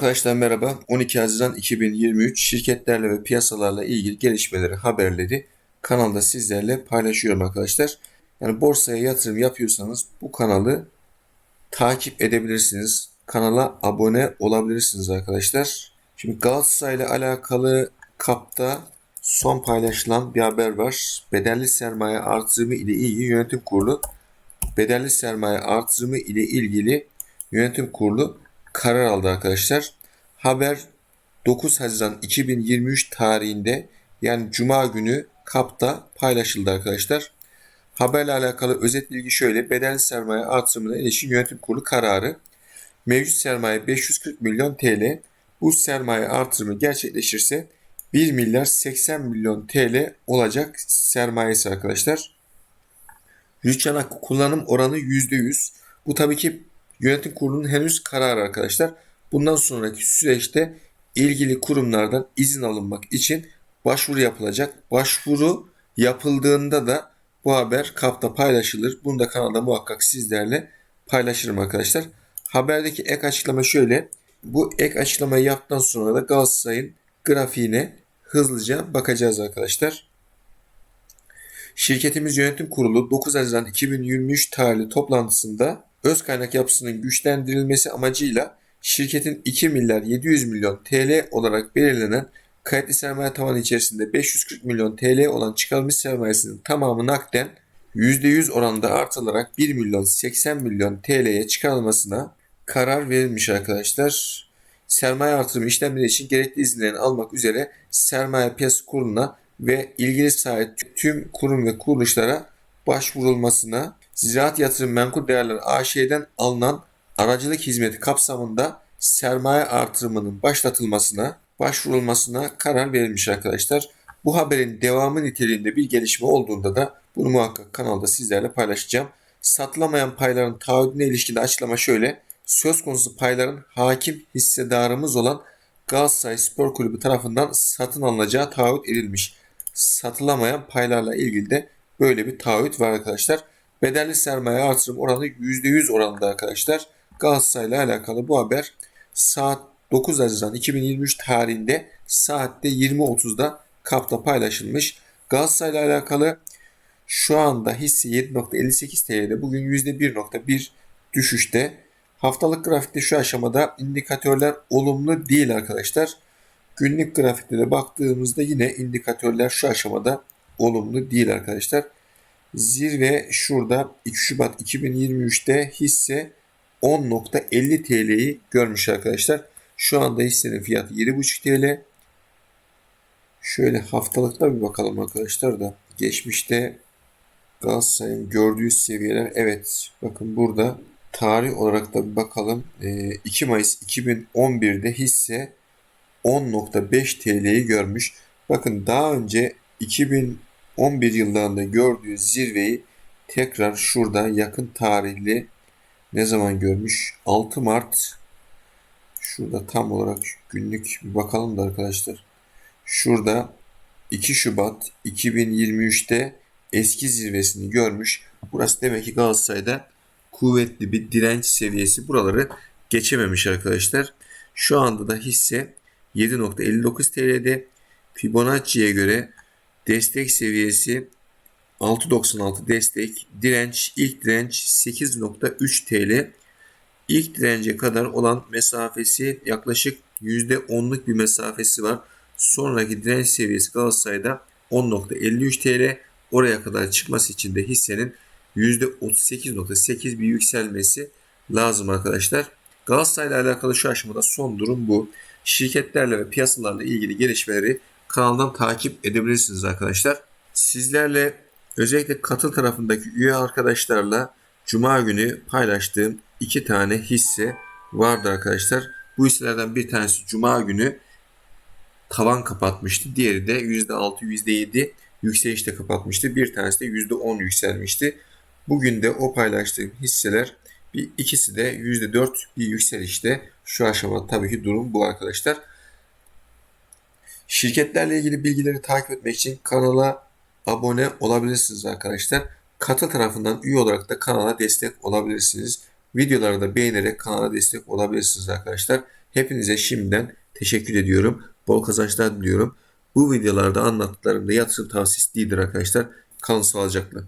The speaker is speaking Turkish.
Arkadaşlar merhaba. 12 Haziran 2023 şirketlerle ve piyasalarla ilgili gelişmeleri, haberleri kanalda sizlerle paylaşıyorum arkadaşlar. Yani borsaya yatırım yapıyorsanız bu kanalı takip edebilirsiniz. Kanala abone olabilirsiniz arkadaşlar. Şimdi Galatasaray ile alakalı kapta son paylaşılan bir haber var. Bedelli sermaye artırımı ile ilgili yönetim kurulu bedelli sermaye artırımı ile ilgili yönetim kurulu karar aldı arkadaşlar. Haber 9 Haziran 2023 tarihinde yani Cuma günü KAP'ta paylaşıldı arkadaşlar. Haberle alakalı özet bilgi şöyle. Bedelli sermaye artırımına ilişkin yönetim kurulu kararı. Mevcut sermaye 540 milyon TL. Bu sermaye artırımı gerçekleşirse 1 milyar 80 milyon TL olacak sermayesi arkadaşlar. Rüçhan hakkı kullanım oranı %100. Bu tabii ki yönetim kurulunun henüz kararı arkadaşlar. Bundan sonraki süreçte ilgili kurumlardan izin alınmak için başvuru yapılacak. Başvuru yapıldığında da bu haber kapta paylaşılır. Bunu da kanalda muhakkak sizlerle paylaşırım arkadaşlar. Haberdeki ek açıklama şöyle. Bu ek açıklamayı yaptıktan sonra da Galatasaray'ın grafiğine hızlıca bakacağız arkadaşlar. Şirketimiz yönetim kurulu 9 Haziran 2023 tarihli toplantısında öz kaynak yapısının güçlendirilmesi amacıyla şirketin 2 milyar 700 milyon TL olarak belirlenen kayıtlı sermaye tavanı içerisinde 540 milyon TL olan çıkarılmış sermayesinin tamamı nakden %100 oranında artılarak 1 milyon 80 milyon TL'ye çıkarılmasına karar verilmiş arkadaşlar. Sermaye artırımı işlemleri için gerekli izinlerini almak üzere sermaye piyasası kuruluna ve ilgili sahip tüm kurum ve kuruluşlara başvurulmasına Ziraat Yatırım Menkul Değerler AŞ'den alınan aracılık hizmeti kapsamında sermaye artırımının başlatılmasına, başvurulmasına karar verilmiş arkadaşlar. Bu haberin devamı niteliğinde bir gelişme olduğunda da bunu muhakkak kanalda sizlerle paylaşacağım. Satılamayan payların taahhüdüne ilişkin açıklama şöyle. Söz konusu payların hakim hissedarımız olan Galatasaray Spor Kulübü tarafından satın alınacağı taahhüt edilmiş. Satılamayan paylarla ilgili de böyle bir taahhüt var arkadaşlar. Bedelli sermaye artırım oranı %100 oranında arkadaşlar. Galatasaray ile alakalı bu haber saat 9 Haziran 2023 tarihinde saatte 20.30'da kapta paylaşılmış. Galatasaray ile alakalı şu anda hisse 7.58 TL'de bugün %1.1 düşüşte. Haftalık grafikte şu aşamada indikatörler olumlu değil arkadaşlar. Günlük grafikte de baktığımızda yine indikatörler şu aşamada olumlu değil arkadaşlar. Zirve şurada 2 Şubat 2023'te hisse 10.50 TL'yi görmüş arkadaşlar. Şu anda hissenin fiyatı 7.5 TL. Şöyle haftalıkta bir bakalım arkadaşlar da. Geçmişte Galatasaray'ın gördüğü seviyeler evet bakın burada tarih olarak da bir bakalım. 2 Mayıs 2011'de hisse 10.5 TL'yi görmüş. Bakın daha önce 2011 yıllarında gördüğü zirveyi tekrar şurada yakın tarihli ne zaman görmüş? 6 Mart şurada tam olarak günlük bir bakalım da arkadaşlar. Şurada 2 Şubat 2023'te eski zirvesini görmüş. Burası demek ki Galatasaray'da kuvvetli bir direnç seviyesi buraları geçememiş arkadaşlar. Şu anda da hisse 7.59 TL'de Fibonacci'ye göre destek seviyesi 6.96 destek, direnç ilk direnç 8.3 TL. İlk dirence kadar olan mesafesi yaklaşık %10'luk bir mesafesi var. Sonraki direnç seviyesi Galatasaray'da 10.53 TL. Oraya kadar çıkması için de hissenin %38.8 bir yükselmesi lazım arkadaşlar. Galatasaray ile alakalı şu aşamada son durum bu. Şirketlerle ve piyasalarla ilgili gelişmeleri kanaldan takip edebilirsiniz arkadaşlar. Sizlerle özellikle katıl tarafındaki üye arkadaşlarla Cuma günü paylaştığım iki tane hisse vardı arkadaşlar. Bu hisselerden bir tanesi Cuma günü tavan kapatmıştı. Diğeri de %6, %7 yükselişte kapatmıştı. Bir tanesi de %10 yükselmişti. Bugün de o paylaştığım hisseler bir ikisi de %4 bir yükselişte. Şu aşamada tabii ki durum bu arkadaşlar. Şirketlerle ilgili bilgileri takip etmek için kanala abone olabilirsiniz arkadaşlar. Katıl tarafından üye olarak da kanala destek olabilirsiniz. Videoları da beğenerek kanala destek olabilirsiniz arkadaşlar. Hepinize şimdiden teşekkür ediyorum. Bol kazançlar diliyorum. Bu videolarda anlattıklarım da yatırım tavsiyesi değildir arkadaşlar. Kalın sağlıcakla.